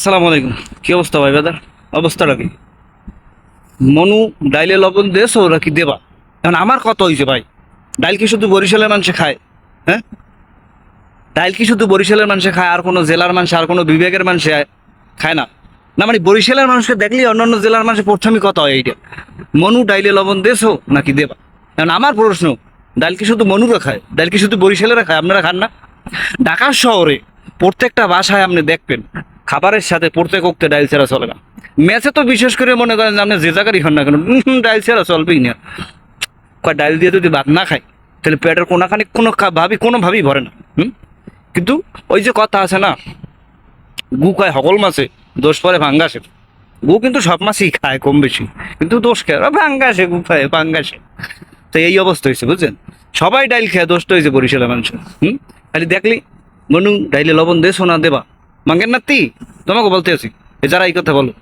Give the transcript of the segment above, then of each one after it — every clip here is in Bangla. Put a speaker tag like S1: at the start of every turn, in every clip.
S1: আসসালামু আলাইকুম। কি অবস্থা ভাই দাদা অবস্থাটা কি? মনু, ডাইলে লবণ দেশ ওরা কি দেবা? এখন আমার কত হয়েছে ভাই? ডাইল কি শুধু বরিশালের মানুষে খায়? হ্যাঁ? ডাইল কি শুধু বরিশালের মানুষে খায়, আর কোনো জেলার মানুষ, আর কোনো বিভাগের মানুষে খায় না? না মানে বরিশালের মানুষকে দেখলে অন্যান্য জেলার মানুষের প্রথমে কত হয় এইটা। মনু, ডাইলে লবণ দেশ নাকি দেবা? এখন আমার প্রশ্ন, ডাইল কি শুধু মনুরা খায়? ডাইল কি শুধু বরিশালেরা খায়? আপনারা খান না? ঢাকার শহরে প্রত্যেকটা বাসায় আপনি দেখবেন খাবারের সাথে পড়তে করতে ডাইল ছাড়া চলে না। ম্যাচে তো বিশেষ করে মনে করেন আপনি যে জায়গারই হন না কেন ডাইল ছাড়া চলবেই না। কয় ডাইল দিয়ে যদি ভাত না খায়, তাহলে পেটের কোনাখানি কোনো ভাবি কোনোভাবেই ভরে না, হুম? কিন্তু ওই যে কথা আছে না, গু খায় সকল মাছে, দোষ পরে ভাঙ্গাসে। গু কিন্তু সব মাছই খায় কম বেশি, কিন্তু দোষ খায় ভাঙ্গাসে, গু খায়, ভাঙ্গাসে। তো এই অবস্থা হয়েছে বুঝছেন? সবাই ডাইল খেয়ে দোষটা হয়েছে বরিশালের মানুষের, হুম? খালি দেখলি মনু ডাইলে লবণ দে, সোনা দেবা। মাঙ্গেন নাতি, তোমাকে বলতে আছি। যারা এই কথা বলো।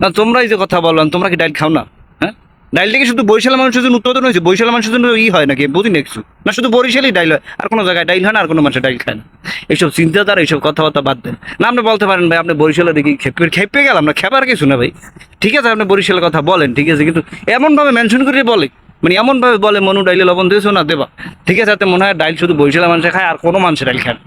S1: না তোমরা এই যে কথা বলো তোমরা কি ডাইল খাও না? হ্যাঁ? ডাইলটা কি শুধু বরিশালের মানুষের জন্য উৎপাদন হয়েছে। বরিশালের মানুষের জন্য ই হয় নাকি? বুঝি না কিছু। না, শুধু বরিশালই ডাইল হয়। আর কোনো জায়গায় ডাইল হয় না, আর কোনো মানুষের ডাইল খায় না। এইসব চিন্তাধারা, এইসব কথাবার্তা বাদ দেন। না, আপনি বলতে পারেন, ভাই, আপনি বরিশালে দেখি খেপে খেপে গেলাম না, খেপার কিছু না, ভাই। ঠিক আছে, আপনি বরিশালের কথা বলেন, ঠিক আছে, কিন্তু এমনভাবে মেনশন করে বলে। মানে এমনভাবে বলে, মনু ডাইলে লবণ দিয়েছ না, দেবা। ঠিক আছে তাতে মনে হয় ডাইল শুধু বরিশালের মানুষে খায়, আর কোনো মানুষের ডাইল খায়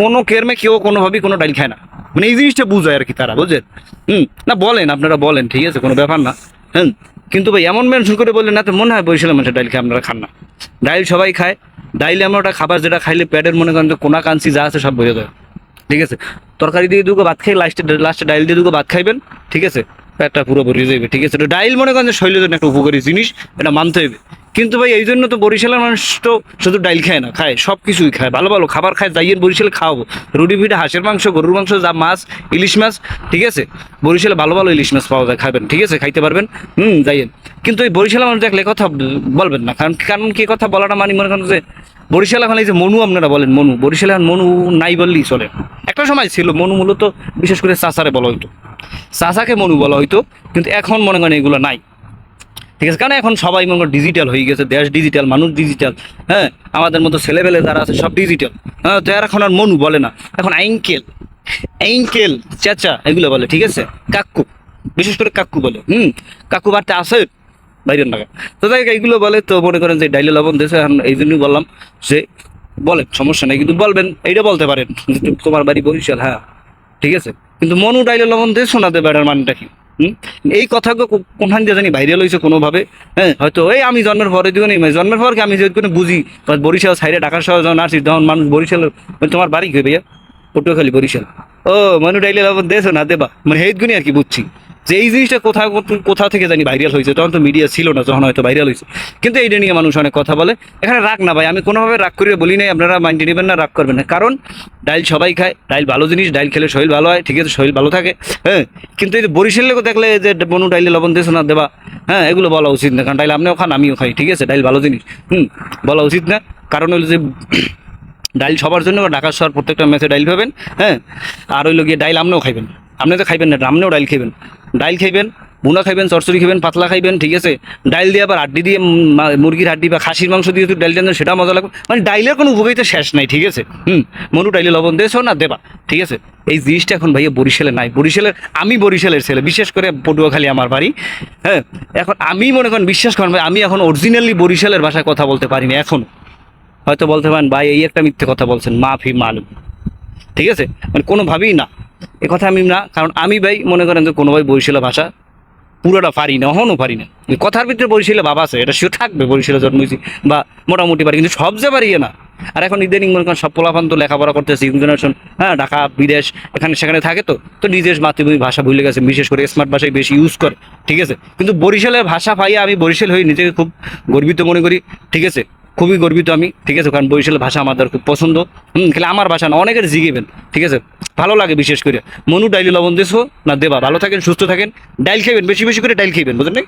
S1: কোনো কেরমে কেউ কোনোভাবেই কোনো ডাইল খায় না। মানে এই জিনিসটা বুঝায় আর কি তারা, বুঝলেন? হুম, না বলেন, আপনারা বলেন, ঠিক আছে, কোনো ব্যাপার না। হ্যাঁ কিন্তু ভাই, এমন মেনশন করে বললেন, না, তো মনে হয় বরিশালের মানুষের ডাইল খায় আপনারা খান না। ডাইল সবাই খায়, ডাইল এমন একটা খাবার যেটা খাইলে পেটের মনে করেন কোনা কাঞ্চি যা আছে সব বোঝা যায় ঠিক আছে? তরকারি দিয়ে দুটো ভাত খাই লাস্টে লাস্টে ডাইল দিয়ে দুটো ভাত খাইবেন, ঠিক আছে? পেটটা পুরো ভরিয়ে যাবে, ঠিক আছে? ডাইল মনে করেন শরীরের জন্য একটা উপকারী জিনিস, এটা মানতে হবে। কিন্তু ভাই, এই জন্য তো বরিশালের মানুষ তো শুধু ডাইল খায় না, খায় সব কিছুই খায়। ভালো ভালো খাবার খায়, যাইয়ের বরিশালে খাওয়াবো। রুটি পিঠা হাঁসের মাংস, গরুর মাংস, যা মাছ, ইলিশ মাছ, ঠিক আছে? বরিশালে ভালো ভালো ইলিশ মাছ পাওয়া যায়, খাবেন, ঠিক আছে? খাইতে পারবেন? হুম, যাইয়েন। কিন্তু এই বরিশালের মানুষ দেখলে কথা বলবেন না, কারণ কারণ কি কথা বলাটা মানে মনে করেন যে, বরিশাল এখন এই যে মনু আপনারা বলেন, মনু, বরিশালে এখন মনু নাই বললেই চলে। একটা সময় ছিল মনু মূলত বিশেষ করে চাচারে বলা হইতো। চাচাকে মনু বলা হইতো, কিন্তু এখন মনে করেন এগুলো নাই। ঠিক আছে? কারণ এখন সবাই মনে ডিজিটাল হয়ে গেছে, দেশ ডিজিটাল মানুষ ডিজিটাল হ্যাঁ? আমাদের মতো ছেলেবেলে যারা আছে সব ডিজিটাল হ্যাঁ তো এখন আর মনু বলে না। এখন আইঙ্কেল আইঙ্কেল চেঁচা, এগুলো বলে, ঠিক আছে? কাকু, বিশেষ করে কাকু বলে, হুম? কাকু বাড়তে আসে বাইরের টাকা তো তাই এইগুলো বলে, তো মনে করেন যে ডাইলে লবণ দেশে এখন এই জন্যই বললাম যে বলেন, সমস্যা নেই, কিন্তু বলবেন, এইটা বলতে পারেন তোমার বাড়ি বরিশাল হ্যাঁ? ঠিক আছে? কিন্তু মনু ডাইলে লবণ দিয়ে শোনাতে পারার মানটা কি? এই কথাগুলো কোনখান দিয়ে জানি? ভাইরাল হয়েছে কোনোভাবে। হ্যাঁ হয়তো এই আমি জন্মের পরে দিও নি জন্মের পরকে আমি যে কোনো বুঝি বরিশাল সাইডে ঢাকা শহর যখন আসি, তখন মানুষ বরিশাল তোমার বাড়ি গিয়ে ভাইয়া? পটুয়াখালী, বরিশাল। ও মানুষ ডাইলে দেশ না দেবা। মানে হেদগুনি আর কি বুঝছি। যে এই জিনিসটা কোথাও কোথাও থেকে জানি ভাইরাল হয়েছে, তখন তো মিডিয়া ছিল না যখন হয়তো ভাইরাল হয়েছে। কিন্তু এইটা নিয়ে মানুষ অনেক কথা বলে। এখানে রাগ না ভাই, আমি কোনোভাবে রাগ করিয়ে বলি নাই, আপনারা মাইন্ডে নেবেন না, রাগ করবেন না। কারণ ডাইল সবাই খায়, ডাইল ভালো জিনিস, ডাইল খেলে শরীর ভালো হয়, ঠিক আছে, শরীর ভালো থাকে হ্যাঁ? কিন্তু এই যে বরিশাল লোক দেখলে যে বনু ডাইলে লবণ দিয়েছে না, দেবা হ্যাঁ এগুলো বলা উচিত না। কারণ ডাইল আপনিও খান, আমিও খাই, ঠিক আছে, ডাইল ভালো জিনিস, হুম, বলা উচিত না। কারণ হলো যে ডাইল সবার জন্য ঢাকা শহর প্রত্যেকটা ম্যাচে ডাইল খাবেন হ্যাঁ? আর ওই গিয়ে ডাইল আপনিও খাইবেন। আপনি তো খাইবেন না আপনিও ডাইল খাইবেন ডাইল খাইবেন বুনা খাইবেন চরচরি খাইবেন, পাতলা খাইবেন, ঠিক আছে? ডাইল দিয়ে আবার হাড্ডি দিয়ে মুরগির হাড্ডি বা খাসির মাংস দিয়ে যদি ডাইল দেন, সেটা মজা লাগবে। মানে ডাইলের কোনো উপকারিতা শেষ নাই, ঠিক আছে? হুম, মনু ডাইলে লবণ দিয়েছ না দেবা, ঠিক আছে? এই জিনিসটা এখন ভাইয়া বরিশালে নাই। বরিশালের, আমি বরিশালের ছেলে, বিশেষ করে পটুয়াখালী আমার বাড়ি হ্যাঁ? এখন আমি মনে করেন, বিশ্বাস করেন ভাই, আমি এখন অরিজিনালি বরিশালের ভাষায় কথা বলতে পারি না এখন। হয়তো বলতে পারেন, ভাই, এই একটা মিথ্যে কথা বলছেন, মাফি, মালুম, ঠিক আছে? মানে কোনোভাবেই না। এ কথা আমি না, কারণ আমি ভাই মনে করেন যে কোনোভাবে বরিশালা ভাষা পুরোটা পারি না অহনও পারি না। কথার ভিতরে বরিশালে বাবা আছে, এটা সেও থাকবে বরিশালে জন্মেছি বা মোটামুটি পারি, কিন্তু সব যে পারি না। আর এখন ইদানিং মনে করেন সব পোলাপান তো লেখাপড়া করতেছে ইউং জেনারেশন হ্যাঁ ঢাকা, বিদেশ, এখানে সেখানে থাকে তো তো নিজের মাতৃভূমি ভাষা ভুলে গেছে, বিশেষ করে স্মার্ট ভাষায় বেশি ইউজ করে, ঠিক আছে? কিন্তু বরিশালের ভাষা পাইয়া আমি বরিশাল হয়ে নিজেকে খুব গর্বিত মনে করি, ঠিক আছে? খুবই গর্বিত আমি, ঠিক আছে? কারণ বরিশালের ভাষা আমাদের খুব পছন্দ। হুম, খেলে আমার ভাষা না, অনেকের জিগেবেন, ঠিক আছে? ভালো লাগে বিশেষ করে। মনু, ডাইলি লবণ দেশো না দেবা। ভালো থাকেন, সুস্থ থাকেন। ডাইল খাইবেন, বেশি বেশি করে ডাইল খাইবেন বুঝলেন